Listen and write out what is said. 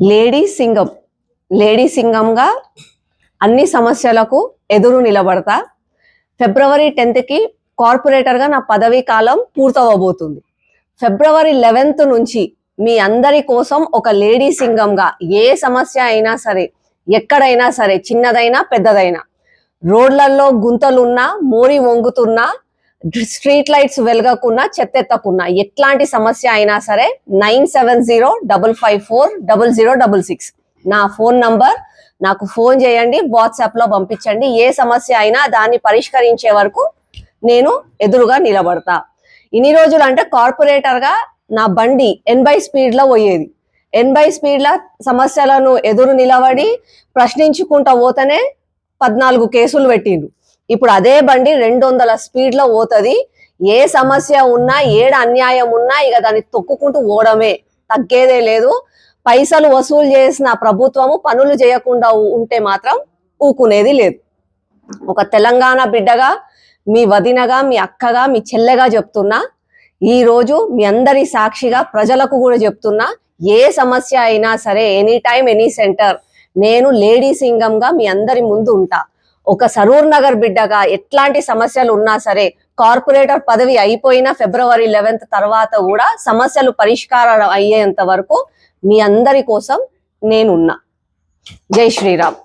Lady Singam lady సింగంగా అన్ని సమస్యలకు ఎదురు నిలబడతా. ఫిబ్రవరి టెన్త్కి కార్పొరేటర్గా నా పదవీ కాలం పూర్తవబోతుంది. ఫిబ్రవరి లెవెన్త్ నుంచి మీ అందరి కోసం ఒక లేడీ సింగంగా ఏ సమస్య అయినా సరే ఎక్కడైనా సరే చిన్నదైనా పెద్దదైనా రోడ్లలో గుంతలున్నా మోరి వంగుతున్నా స్ట్రీట్ లైట్స్ వెలగకున్నా చెత్తెత్తకున్నా ఎట్లాంటి సమస్య అయినా సరే nine seven zero double five four double zero double six. నా ఫోన్ నంబర్ నాకు ఫోన్ చేయండి వాట్సాప్లో పంపించండి. ఏ సమస్య అయినా దాన్ని పరిష్కరించే వరకు నేను ఎదురుగా నిలబడతా. ఇన్ని రోజులు అంటే కార్పొరేటర్గా నా బండి ఎనభై స్పీడ్లో పోయేది. ఎనభై స్పీడ్ల సమస్యలను ఎదురు నిలబడి ప్రశ్నించుకుంటా పోతేనే పద్నాలుగు కేసులు పెట్టిండు ఇప్పుడు అదే బండి రెండు వందల స్పీడ్లో పోతుంది. ఏ సమస్య ఉన్నా ఏడ అన్యాయం ఉన్నా ఇక దాన్ని తొక్కుకుంటూ పోవడమే. తగ్గేదే లేదు. పైసలు వసూలు చేసిన ప్రభుత్వము పనులు చేయకుండా ఉంటే మాత్రం ఊకునేది లేదు. ఒక తెలంగాణ బిడ్డగా మీ వదినగా మీ అక్కగా మీ చెల్లెగా చెప్తున్నా ఈ రోజు మీ అందరి సాక్షిగా ప్రజలకు కూడా చెప్తున్నా ఏ సమస్య అయినా సరే ఎనీ టైం ఎనీ సెంటర్ నేను లేడీ సింగంగా మీ అందరి ముందు ఉంటా. ఒక సరూర్ నగర్ బిడ్డగా ఎట్లాంటి సమస్యలు ఉన్నా సరే కార్పొరేటర్ పదవి అయిపోయిన ఫిబ్రవరి లెవెన్త్ తర్వాత కూడా సమస్యలు పరిష్కారం అయ్యేంత వరకు మీ అందరి కోసం నేనున్నా. జై శ్రీరామ్.